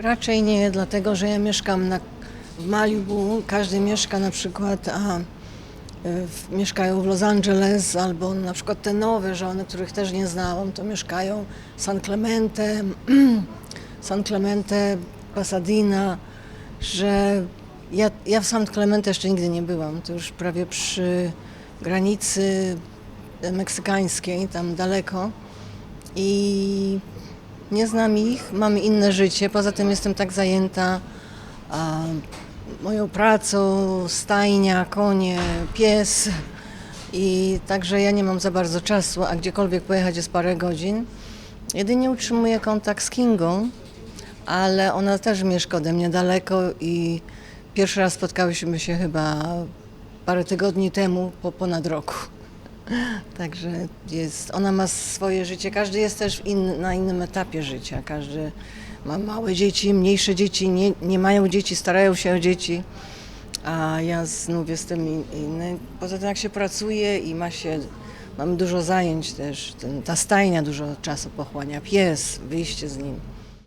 Raczej nie, dlatego że ja mieszkam na, w Malibu. Każdy mieszka na przykład, a, y, w, mieszkają w Los Angeles, albo na przykład te nowe żony, których też nie znałam, to mieszkają San Clemente, San Clemente, Pasadena, że ja, ja w San Clemente jeszcze nigdy nie byłam. To już prawie przy granicy meksykańskiej, tam daleko. I nie znam ich, mamy inne życie. Poza tym jestem tak zajęta a, moją pracą, stajnia, konie, pies. I także ja nie mam za bardzo czasu, a gdziekolwiek pojechać jest parę godzin. Jedynie utrzymuję kontakt z Kingą, ale ona też mieszka ode mnie daleko i pierwszy raz spotkałyśmy się chyba parę tygodni temu, po ponad roku. Także jest, ona ma swoje życie, każdy jest też in, na innym etapie życia, każdy ma małe dzieci, mniejsze dzieci, nie, nie mają dzieci, starają się o dzieci, a ja znów jestem in- inny. Poza tym jak się pracuje i ma się, mam dużo zajęć też, ten, ta stajnia dużo czasu pochłania, pies, wyjście z nim.